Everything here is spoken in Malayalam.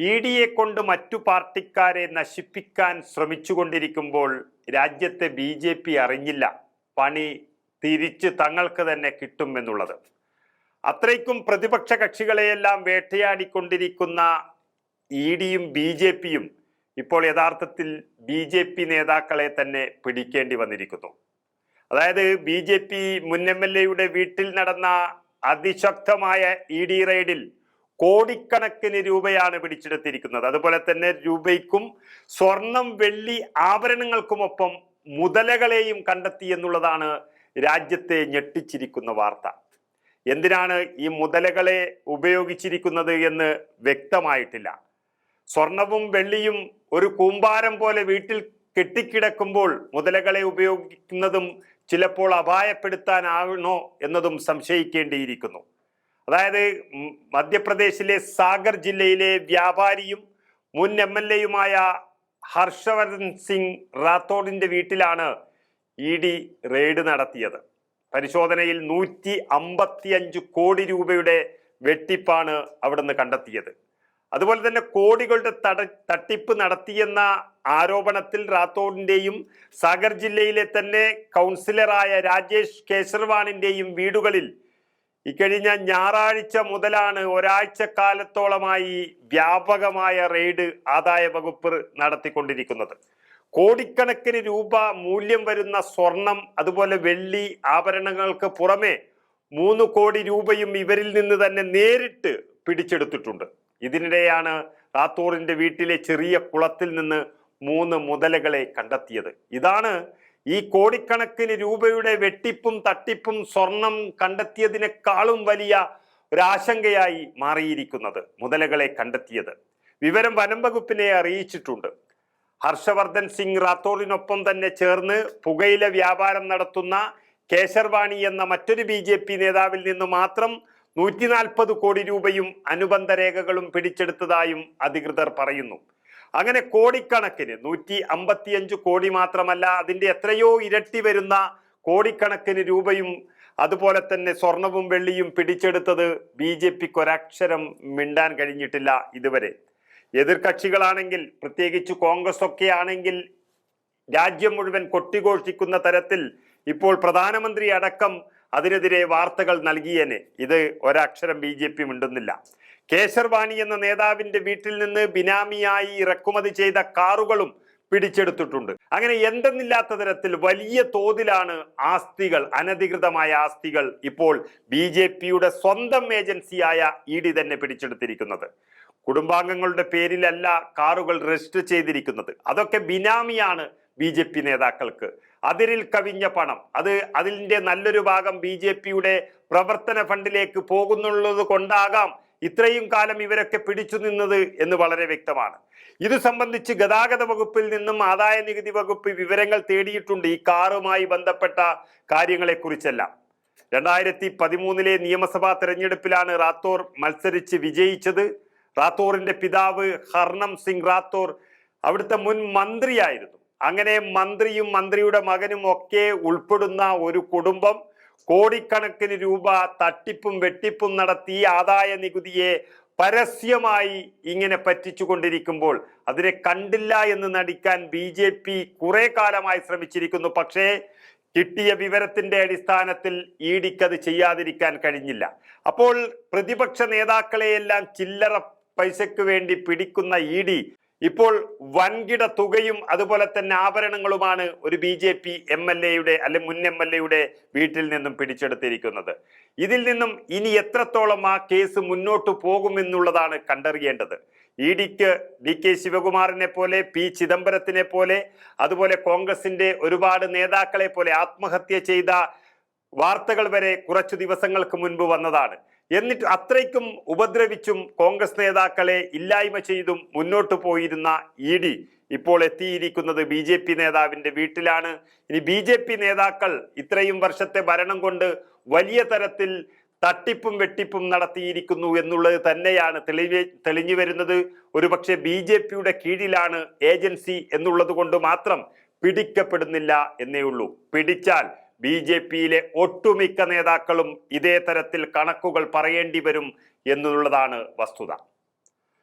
ഇ ഡിയെ കൊണ്ട് മറ്റു പാർട്ടിക്കാരെ നശിപ്പിക്കാൻ ശ്രമിച്ചുകൊണ്ടിരിക്കുമ്പോൾ രാജ്യത്തെ ബി ജെ പി അറിഞ്ഞില്ല. പണി തിരിച്ച് തങ്ങൾക്ക് തന്നെ കിട്ടും എന്നുള്ളത്. അത്രയ്ക്കും പ്രതിപക്ഷ കക്ഷികളെയെല്ലാം വേട്ടയാടിക്കൊണ്ടിരിക്കുന്ന ഇ ഡിയും ബി ജെ പിയും ഇപ്പോൾ യഥാർത്ഥത്തിൽ ബി ജെ പി നേതാക്കളെ തന്നെ പിടിക്കേണ്ടി വന്നിരിക്കുന്നു. അതായത് ബി ജെ പി മുൻ എം എൽ എയുടെ വീട്ടിൽ നടന്ന അതിശക്തമായ ഇ ഡി റെയ്ഡിൽ കോടിക്കണക്കിന് രൂപയാണ് പിടിച്ചെടുത്തിരിക്കുന്നത്. അതുപോലെ തന്നെ രൂപയ്ക്കും സ്വർണം വെള്ളി ആഭരണങ്ങൾക്കുമൊപ്പം മുതലകളെയും കണ്ടെത്തി എന്നുള്ളതാണ് രാജ്യത്തെ ഞെട്ടിച്ചിരിക്കുന്ന വാർത്ത. എന്തിനാണ് ഈ മുതലകളെ ഉപയോഗിച്ചിരിക്കുന്നത് എന്ന് വ്യക്തമായിട്ടില്ല. സ്വർണവും വെള്ളിയും ഒരു കൂമ്പാരം പോലെ വീട്ടിൽ കെട്ടിക്കിടക്കുമ്പോൾ മുതലകളെ ഉപയോഗിക്കുന്നതും ചിലപ്പോൾ അപായപ്പെടുത്താനാകണോ എന്നതും സംശയിക്കേണ്ടിയിരിക്കുന്നു. അതായത് മധ്യപ്രദേശിലെ സാഗർ ജില്ലയിലെ വ്യാപാരിയും മുൻ എം എൽ എയുമായ ഹർഷവർദ്ധൻ സിംഗ് റാത്തോഡിന്റെ വീട്ടിലാണ് ഇ ഡി റെയ്ഡ് നടത്തിയത്. പരിശോധനയിൽ നൂറ്റി അമ്പത്തിയഞ്ച് കോടി രൂപയുടെ വെട്ടിപ്പാണ് അവിടുന്ന് കണ്ടെത്തിയത്. അതുപോലെ തന്നെ കോടികളുടെ തട തട്ടിപ്പ് നടത്തിയെന്ന ആരോപണത്തിൽ റാത്തോഡിന്റെയും സാഗർ ജില്ലയിലെ തന്നെ കൗൺസിലറായ രാജേഷ് കേസർവാണിന്റെയും വീടുകളിൽ ഇക്കഴിഞ്ഞ ഞായറാഴ്ച മുതലാണ് ഒരാഴ്ച കാലത്തോളമായി വ്യാപകമായ റെയ്ഡ് ആദായ വകുപ്പ് നടത്തിക്കൊണ്ടിരിക്കുന്നത്. കോടിക്കണക്കിന് രൂപ മൂല്യം വരുന്ന സ്വർണം അതുപോലെ വെള്ളി ആഭരണങ്ങൾക്ക് പുറമെ മൂന്ന് കോടി രൂപയും ഇവരിൽ നിന്ന് തന്നെ നേരിട്ട് പിടിച്ചെടുത്തിട്ടുണ്ട്. ഇതിനിടെയാണ് റാത്തൂറിന്റെ വീട്ടിലെ ചെറിയ കുളത്തിൽ നിന്ന് മൂന്ന് മുതലകളെ കണ്ടെത്തിയത്. ഇതാണ് ഈ കോടിക്കണക്കിന് രൂപയുടെ വെട്ടിപ്പും തട്ടിപ്പും സ്വർണം കണ്ടെത്തിയതിനേക്കാളും വലിയ ഒരാശങ്കയായി മാറിയിരിക്കുന്നത് മുതലകളെ കണ്ടെത്തിയത്. വിവരം വനം വകുപ്പിനെ അറിയിച്ചിട്ടുണ്ട്. ഹർഷവർദ്ധൻ സിംഗ് റാത്തോറിനൊപ്പം തന്നെ ചേർന്ന് പുകയില വ്യാപാരം നടത്തുന്ന കേശർവാണി എന്ന മറ്റൊരു ബി ജെ പി നേതാവിൽ നിന്ന് മാത്രം നൂറ്റി നാൽപ്പത് കോടി രൂപയും അനുബന്ധ രേഖകളും പിടിച്ചെടുത്തതായും അധികൃതർ പറയുന്നു. അങ്ങനെ കോടിക്കണക്കിന് നൂറ്റി അമ്പത്തിയഞ്ച് കോടി മാത്രമല്ല അതിന്റെ എത്രയോ ഇരട്ടി വരുന്ന കോടിക്കണക്കിന് രൂപയും അതുപോലെ തന്നെ സ്വർണവും വെള്ളിയും പിടിച്ചെടുത്തത് ബി ജെ പിക്ക് ഒരക്ഷരം മിണ്ടാൻ കഴിഞ്ഞിട്ടില്ല ഇതുവരെ. എതിർകക്ഷികളാണെങ്കിൽ പ്രത്യേകിച്ച് കോൺഗ്രസ് ഒക്കെ ആണെങ്കിൽ രാജ്യം മുഴുവൻ കൊട്ടിഘോഷിക്കുന്ന തരത്തിൽ ഇപ്പോൾ പ്രധാനമന്ത്രി അടക്കം അതിനെതിരെ വാർത്തകൾ നൽകിയേനെ. ഇത് ഒരക്ഷരം ബി ജെ പി മിണ്ടുന്നില്ല. കേശർവാണി എന്ന നേതാവിന്റെ വീട്ടിൽ നിന്ന് ബിനാമിയായി ഇറക്കുമതി ചെയ്ത കാറുകളും പിടിച്ചെടുത്തിട്ടുണ്ട്. അങ്ങനെ എന്തെന്നില്ലാത്ത തരത്തിൽ വലിയ തോതിലാണ് ആസ്തികൾ അനധികൃതമായ ആസ്തികൾ ഇപ്പോൾ ബി ജെ പിയുടെ സ്വന്തം ഏജൻസിയായ ഇ ഡി തന്നെ പിടിച്ചെടുത്തിരിക്കുന്നത്. കുടുംബാംഗങ്ങളുടെ പേരിലല്ല കാറുകൾ രജിസ്റ്റർ ചെയ്തിരിക്കുന്നത്. അതൊക്കെ ബിനാമിയാണ് ബി ജെ പി നേതാക്കൾക്ക്. അതിരിൽ കവിഞ്ഞ പണം. അത് അതിന്റെ നല്ലൊരു ഭാഗം ബി ജെ പിയുടെ പ്രവർത്തന ഫണ്ടിലേക്ക് പോകുന്നുള്ളത് കൊണ്ടാകാം ഇത്രയും കാലം ഇവരൊക്കെ പിടിച്ചു നിന്നത് എന്ന് വളരെ വ്യക്തമാണ്. ഇത് സംബന്ധിച്ച് ഗതാഗത വകുപ്പിൽ നിന്നും ആദായ നികുതി വകുപ്പ് വിവരങ്ങൾ തേടിയിട്ടുണ്ട് ഈ കാറുമായി ബന്ധപ്പെട്ട കാര്യങ്ങളെക്കുറിച്ചെല്ലാം. രണ്ടായിരത്തി പതിമൂന്നിലെ നിയമസഭാ തെരഞ്ഞെടുപ്പിലാണ് റാത്തോർ മത്സരിച്ച് വിജയിച്ചത്. റാത്തോറിന്റെ പിതാവ് ഹർണം സിംഗ് റാത്തോർ അവിടുത്തെ മുൻ മന്ത്രിയായിരുന്നു. അങ്ങനെ മന്ത്രിയും മന്ത്രിയുടെ മകനും ഒക്കെ ഉൾപ്പെടുന്ന ഒരു കുടുംബം കോടിക്കണക്കിന് രൂപ തട്ടിപ്പും വെട്ടിപ്പും നടത്തി ആദായ നികുതിയെ പരസ്യമായി ഇങ്ങനെ പറ്റിച്ചുകൊണ്ടിരിക്കുമ്പോൾ അതിനെ കണ്ടില്ല എന്ന് നടിക്കാൻ ബി ജെ പി കുറെ കാലമായി ശ്രമിച്ചിരിക്കുന്നു. പക്ഷേ കിട്ടിയ വിവരത്തിന്റെ അടിസ്ഥാനത്തിൽ ഇ ഡിക്ക് അത് ചെയ്യാതിരിക്കാൻ കഴിഞ്ഞില്ല. അപ്പോൾ പ്രതിപക്ഷ നേതാക്കളെയെല്ലാം ചില്ലറ പൈസയ്ക്ക് വേണ്ടി പിടിക്കുന്ന ഇ ഡി ഇപ്പോൾ വൻകിട തുകയും അതുപോലെ തന്നെ ആഭരണങ്ങളുമാണ് ഒരു B J P M L എയുടെ അല്ലെ മുൻ എം എൽ എയുടെ വീട്ടിൽ നിന്നും പിടിച്ചെടുത്തിരിക്കുന്നത്. ഇതിൽ നിന്നും ഇനി എത്രത്തോളം ആ കേസ് മുന്നോട്ട് പോകുമെന്നുള്ളതാണ് കണ്ടറിയേണ്ടത്. ഇ ഡിക്ക് ഡി കെ ശിവകുമാറിനെ പോലെ പി ചിദംബരത്തിനെ പോലെ അതുപോലെ കോൺഗ്രസിന്റെ ഒരുപാട് നേതാക്കളെ പോലെ ആത്മഹത്യ ചെയ്ത വാർത്തകൾ വരെ കുറച്ചു ദിവസങ്ങൾക്ക് മുൻപ് വന്നതാണ്. എന്നിട്ട് അത്രയ്ക്കും ഉപദ്രവിച്ചും കോൺഗ്രസ് നേതാക്കളെ ഇല്ലായ്മ ചെയ്തും മുന്നോട്ട് പോയിരുന്ന ഇ ഡി ഇപ്പോൾ എത്തിയിരിക്കുന്നത് ബി ജെ പി നേതാവിന്റെ വീട്ടിലാണ്. ഇനി ബി ജെ പി നേതാക്കൾ ഇത്രയും വർഷത്തെ ഭരണം കൊണ്ട് വലിയ തരത്തിൽ തട്ടിപ്പും വെട്ടിപ്പും നടത്തിയിരിക്കുന്നു എന്നുള്ളത് തന്നെയാണ് തെളിവ് തെളിഞ്ഞു വരുന്നത്. ഒരുപക്ഷെ ബി ജെ പിയുടെ കീഴിലാണ് ഏജൻസി എന്നുള്ളത് കൊണ്ട് മാത്രം പിടിക്കപ്പെടുന്നില്ല എന്നേ ഉള്ളൂ. പിടിച്ചാൽ ബി ജെ പിയിലെ ഒട്ടുമിക്ക നേതാക്കളും ഇതേ തരത്തിൽ കണക്കുകൾ പറയേണ്ടി വരും എന്നുള്ളതാണ് വസ്തുത.